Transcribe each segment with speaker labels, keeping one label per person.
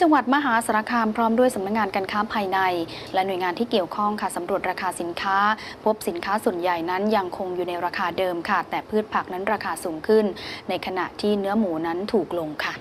Speaker 1: จังหวัดมหาสารคามพร้อมด้วยสำนักงานการค้าภายใน และหน่วยงานที่เกี่ยวข้องค่ะสำรวจราคาสินค้า พบสินค้าส่วนใหญ่นั้นยังคงอยู่ในราคาเดิมค่ะ แต่พืชผักนั้นราคาสูงขึ้น ในขณะที่เนื้อหมูนั้นถูกลงค่ะ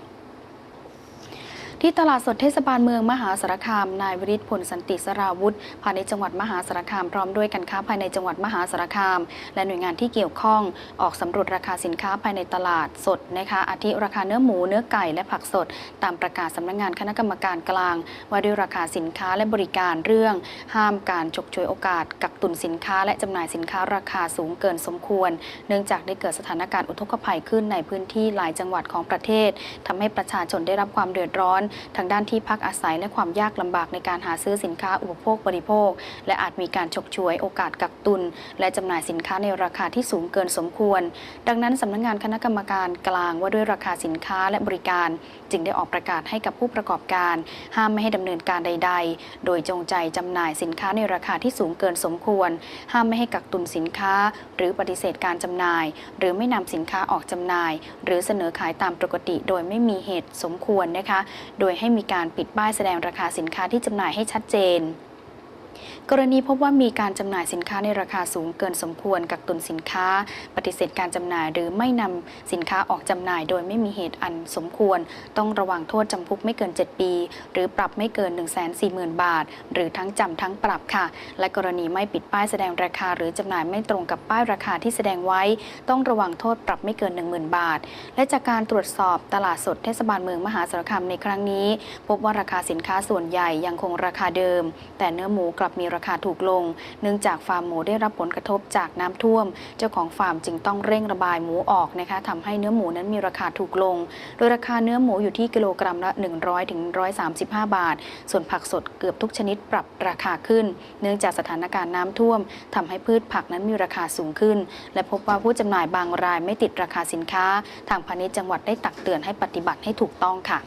Speaker 1: ที่ตลาดสดเทศบาลเมืองมหาสารคาม นายวิริศพลสันติสราวุธพาณิชย์จังหวัดมหาสารคามพร้อมด้วยการค้าภายในจังหวัดมหาสารคาม และหน่วยงานที่เกี่ยวข้องออกสำรวจราคาสินค้าภายในตลาดสดนะคะอาทิราคาเนื้อหมูเนื้อไก่และผักสด ตามประกาศสำนักงานคณะกรรมการกลาง ว่าด้วยราคาสินค้าและบริการเรื่อง ห้ามการฉกฉวยโอกาส กักตุนสินค้า และจำหน่ายสินค้าราคาสูงเกินสมควร เนื่องจากได้เกิดสถานการณ์อุทกภัยขึ้นในพื้นที่หลายจังหวัดของประเทศทำให้ประชาชนได้รับความเดือดร้อนทางด้านที่พักอาศัยและความยากลำบากในการหาซื้อสินค้าอุปโภคบริโภค และอาจมีการฉกฉวยโอกาสกักตุน และจำหน่ายสินค้าในราคาที่สูงเกินสมควร ดังนั้นสำนักงานคณะกรรมการกลางว่าด้วยราคาสินค้าและบริการ จึงได้ออกประกาศให้กับผู้ประกอบการ ห้ามไม่ให้ดำเนินการใด ๆ โดยจงใจจำหน่ายสินค้าในราคาที่สูงเกินสมควร ห้ามไม่ให้กักตุนสินค้า หรือปฏิเสธการจำหน่าย หรือไม่นำสินค้าออกจำหน่าย หรือเสนอขายตามปกติ โดยไม่มีเหตุสมควรนะคะโดยให้มีการปิดป้ายแสดงราคาสินค้าที่จำหน่ายให้ชัดเจน กรณีพบว่ามีการจำหน่ายสินค้าในราคาสูงเกินสมควรกักตุนสินค้า ปฏิเสธการจำหน่ายหรือไม่นำสินค้าออกจำหน่ายโดยไม่มีเหตุอันสมควร ต้องระวังโทษจำคุกไม่เกิน 7 ปี หรือปรับไม่เกิน 1 4 0 0 0 0 บาท หรือทั้งจำทั้งปรับค่ะ และกรณีไม่ปิดป้ายแสดงราคา หรือจำหน่ายไม่ตรงกับป้ายราคาที่แสดงไว้ ต้องระวังโทษปรับไม่เกิน 10,000 บาท และจากการตรวจสอบตลาดสดเทศบาลเมืองมหาสารคามในครั้งนี้ พบว่าราคาสินค้าส่วนใหญ่ยังคงราคาเดิม แต่เนื้อหมูกลับับมีราคาถูกลง เนื่องจากฟาร์มหมูได้รับผลกระทบจากน้ำท่วม เจ้าของฟาร์มจึงต้องเร่งระบายหมูออกนะคะทำให้เนื้อหมูนั้นมีราคาถูกลง โดยราคาเนื้อหมูอยู่ที่กิโลกรัมละ 100ถึง135 บาท ส่วนผักสดเกือบทุกชนิดปรับราคาขึ้น เนื่องจากสถานการณ์น้ำท่วมทำให้พืชผักนั้นมีราคาสูงขึ้น และพบว่าผู้จำหน่ายบางรายไม่ติดราคาสินค้า ทางพาณิชย์จังหวัดได้ตักเตือนให้ปฏิบัติให้ถูกต้องค่ะ